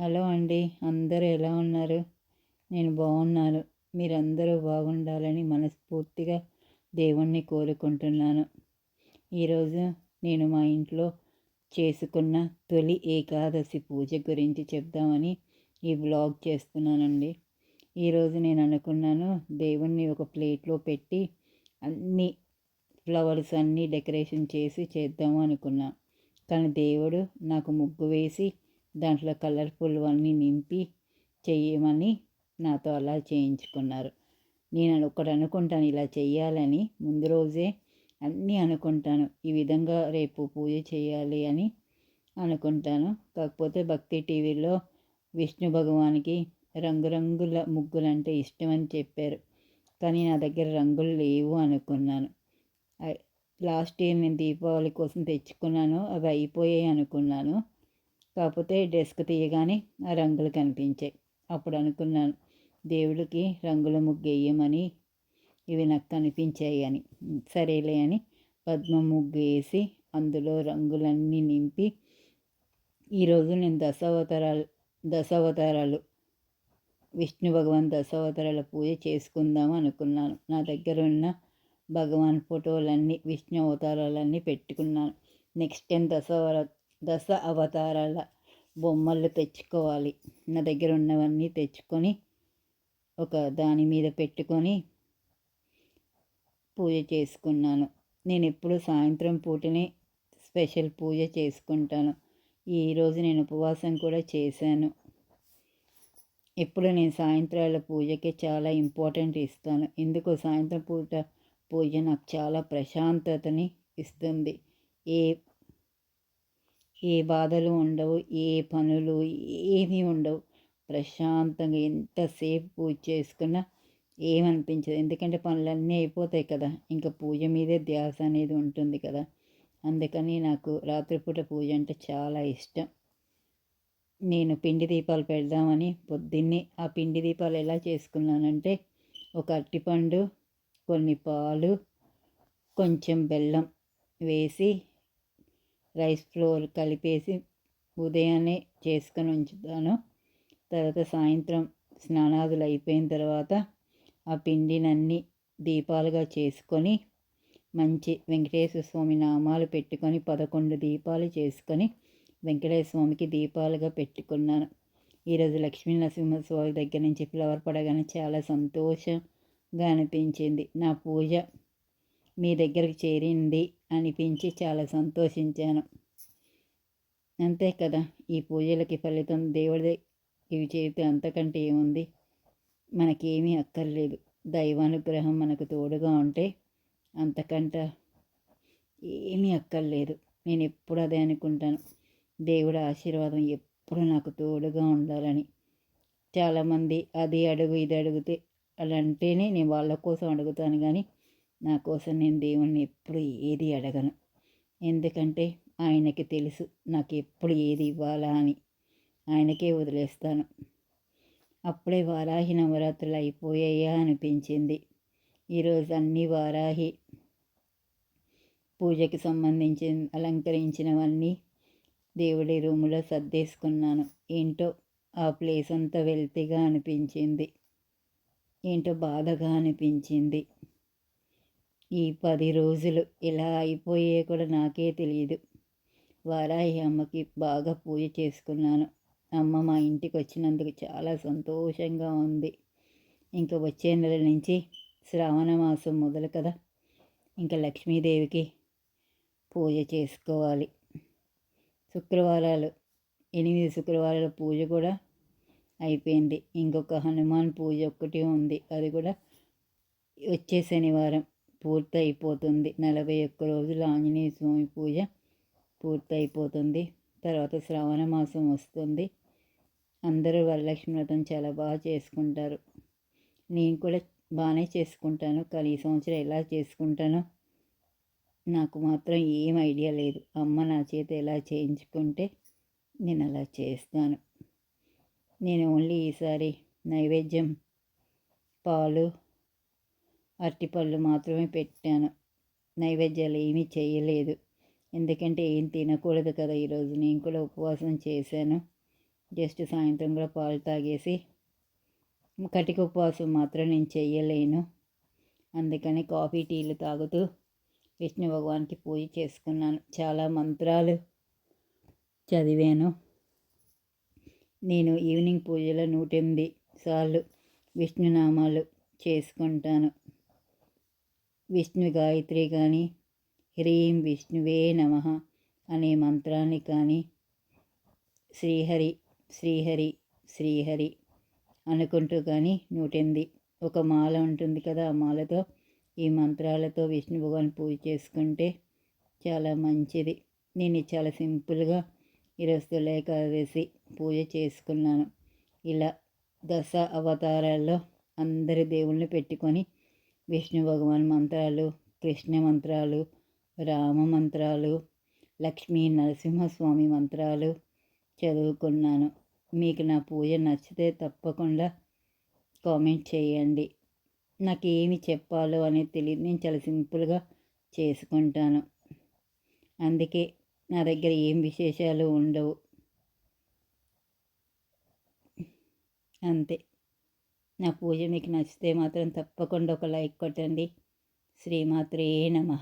Hello అండి అందరూ ఎలా ఉన్నారు? నేను బాగున్నాను. మీరందరూ బాగుండాలని మనస్ఫూర్తిగా దేవుణ్ణి కోరుకుంటున్నాను. ఈరోజు నేను మా ఇంట్లో చేసుకున్న తొలి ఏకాదశి పూజ గురించి చెప్దామని ఈ బ్లాగ్ చేస్తున్నానండి. ఈరోజు నేను అనుకున్నాను దేవుణ్ణి ఒక ప్లేట్లో పెట్టి అన్ని ఫ్లవర్స్ అన్నీ డెకరేషన్ చేసి చేద్దాము అనుకున్నా. కానీ దేవుడు నాకు ముగ్గు వేసి దాంట్లో కలర్ఫుల్ అన్నీ నింపి చెయ్యమని నాతో అలా చేయించుకున్నారు. నేను ఒకటి అనుకుంటాను ఇలా చేయాలని ముందు రోజే అన్నీ అనుకుంటాను. ఈ విధంగా రేపు పూజ చేయాలి అని అనుకుంటాను. కాకపోతే భక్తి టీవీలో విష్ణు భగవానికి రంగురంగుల ముగ్గులు అంటే ఇష్టం అని చెప్పారు. కానీ నా దగ్గర రంగులు లేవు అనుకున్నాను. లాస్ట్ ఇయర్ నేను దీపావళి కోసం తెచ్చుకున్నాను. అవి అయిపోయాయి అనుకున్నాను. కాకపోతే డెస్క్ తీయగానే ఆ రంగులు కనిపించాయి. అప్పుడు అనుకున్నాను దేవుడికి రంగుల ముగ్గు వేయమని ఇవి నాకు కనిపించాయి అని. సరేలే అని పద్మ ముగ్గు వేసి అందులో రంగులన్నీ నింపి ఈరోజు నేను దశావతారాలు దశావతారాలు విష్ణు భగవాన్ దశావతారాల పూజ చేసుకుందాం అనుకున్నాను. నా దగ్గర ఉన్న భగవాన్ ఫోటోలన్నీ విష్ణు అవతారాలన్నీ పెట్టుకున్నాను. నెక్స్ట్ టైం దశవర దశ అవతారాల బొమ్మలు తెచ్చుకోవాలి. నా దగ్గర ఉన్నవన్నీ తెచ్చుకొని ఒక దాని మీద పెట్టుకొని పూజ చేసుకున్నాను. నేను ఎప్పుడు సాయంత్రం పూటనే స్పెషల్ పూజ చేసుకుంటాను. ఈరోజు నేను ఉపవాసం కూడా చేశాను. ఎప్పుడు నేను సాయంత్రాల పూజకి చాలా ఇంపార్టెంట్ ఇస్తాను. ఎందుకు సాయంత్రం పూట పూజ నాకు చాలా ప్రశాంతతని ఇస్తుంది. ఏ ఏ బాధలు ఉండవు ఏ పనులు ఏమీ ఉండవు. ప్రశాంతంగా ఎంతసేపు పూజ చేసుకున్నా ఏమనిపించదు. ఎందుకంటే పనులన్నీ అయిపోతాయి కదా. ఇంకా పూజ మీదే ధ్యాస అనేది ఉంటుంది కదా. అందుకని నాకు రాత్రిపూట పూజ అంటే చాలా ఇష్టం. నేను పిండి దీపాలు పెడదామని పొద్దున్నే ఆ పిండి దీపాలు ఎలా చేసుకున్నానంటే ఒక అరటిపండు కొన్ని పాలు కొంచెం బెల్లం వేసి రైస్ ఫ్లోర్ కలిపేసి ఉదయాన్నే చేసుకొని ఉంచుతాను. తర్వాత సాయంత్రం స్నానాదులు అయిపోయిన తర్వాత ఆ పిండినన్నీ దీపాలుగా చేసుకొని మంచి వెంకటేశ్వర స్వామి నామాలు పెట్టుకొని పదకొండు దీపాలు చేసుకొని వెంకటేశ్వర స్వామికి దీపాలుగా పెట్టుకున్నాను. ఈరోజు లక్ష్మీ నరసింహస్వామి దగ్గర నుంచి ఫ్లవర్ పడగానే చాలా సంతోషంగా అనిపించింది. నా పూజ మీ దగ్గరికి చేరింది అనిపించి చాలా సంతోషించాను. అంతే కదా ఈ పూజలకి ఫలితం దేవుడి ఇవి చేస్తే అంతకంటే ఏముంది? మనకేమీ అక్కర్లేదు. దైవానుగ్రహం మనకు తోడుగా ఉంటే అంతకంట ఏమీ అక్కర్లేదు. నేను ఎప్పుడు అదే అనుకుంటాను. దేవుడి ఆశీర్వాదం ఎప్పుడు నాకు తోడుగా ఉండాలని. చాలామంది అది అడుగు ఇది అడిగితే అలా అంటేనే నేను వాళ్ళ కోసం అడుగుతాను కానీ నా కోసం నేను దేవుణ్ణి ఎప్పుడు ఏది అడగను. ఎందుకంటే ఆయనకి తెలుసు నాకు ఎప్పుడు ఏది ఇవ్వాలా అని. ఆయనకే వదిలేస్తాను. అప్పుడే వారాహి నవరాత్రులు అయిపోయాయా అనిపించింది. ఈరోజు అన్ని వారాహి పూజకి సంబంధించి అలంకరించినవన్నీ దేవుడి రూములో సర్దేసుకున్నాను. ఏంటో ఆ ప్లేస్ అంతా వెల్తీగా అనిపించింది. ఏంటో బాధగా అనిపించింది. ఈ పది రోజులు ఇలా అయిపోయే కూడా నాకే తెలియదు వారాహి అమ్మకి బాగా పూజ చేసుకున్నాను. అమ్మ మా ఇంటికి వచ్చినందుకు చాలా సంతోషంగా ఉంది. ఇంకా వచ్చే నెల నుంచి శ్రావణ మాసం మొదలు కదా. ఇంకా లక్ష్మీదేవికి పూజ చేసుకోవాలి. శుక్రవారాలు ఎనిమిది శుక్రవారాల పూజ కూడా అయిపోయింది. ఇంకొక హనుమాన్ పూజ ఒక్కటి ఉంది. అది కూడా వచ్చే శనివారం. పూర్తయిపోతుంది. నలభై ఒక్క రోజులు ఆంజనేయ స్వామి పూజ పూర్తయిపోతుంది. తర్వాత శ్రావణ మాసం వస్తుంది. అందరూ వరలక్ష్మి వ్రతం చాలా బాగా చేసుకుంటారు. నేను కూడా బాగానే చేసుకుంటాను. కానీ ఈ సంవత్సరం ఎలా చేసుకుంటానో నాకు మాత్రం ఏం ఐడియా లేదు. అమ్మ నా చేత ఎలా చేయించుకుంటే నేను అలా చేస్తాను. నేను ఓన్లీ ఈసారి నైవేద్యం పాలు అరటిపళ్ళు మాత్రమే పెట్టాను. నైవేద్యాలు ఏమీ చేయలేదు. ఎందుకంటే ఏం తినకూడదు కదా ఈరోజు. నేను కూడా ఉపవాసం చేశాను. జస్ట్ సాయంత్రం కూడా పాలు తాగేసి కటిక ఉపవాసం మాత్రం నేను చేయలేను. అందుకని కాఫీ టీలు తాగుతూ విష్ణు భగవాన్కి పూజ చేసుకున్నాను. చాలా మంత్రాలు చదివాను. నేను ఈవినింగ్ పూజలో నూట ఎనిమిది సార్లు విష్ణునామాలు చేసుకుంటాను. విష్ణు గాయత్రి కానీ హ్రీం విష్ణువే నమ అనే మంత్రాన్ని కానీ శ్రీహరి శ్రీహరి శ్రీహరి అనుకుంటూ కానీ నూట ఒక మాల ఉంటుంది కదా ఆ మాలతో. ఈ మంత్రాలతో విష్ణు భగవాన్ పూజ చేసుకుంటే చాలా మంచిది. నేను చాలా సింపుల్గా ఈరోజు తొలేక వేసి పూజ చేసుకున్నాను. ఇలా దశ అవతారాల్లో అందరి దేవుళ్ళని పెట్టుకొని విష్ణు భగవాన్ మంత్రాలు కృష్ణ మంత్రాలు రామ మంత్రాలు లక్ష్మీ నరసింహస్వామి మంత్రాలు చదువుకున్నాను. మీకు నా పూజ నచ్చితే తప్పకుండా కామెంట్ చేయండి. నాకు ఏమి చెప్పాలో అనేది తెలియదు నేను చాలా సింపుల్గా చేసుకుంటాను. అందుకే నా దగ్గర ఏం విశేషాలు ఉండవు. అంతే. నా పూజ మీకు నచ్చితే మాత్రం తప్పకుండా ఒక లైక్ కొట్టండి. శ్రీమాత్రే నమ.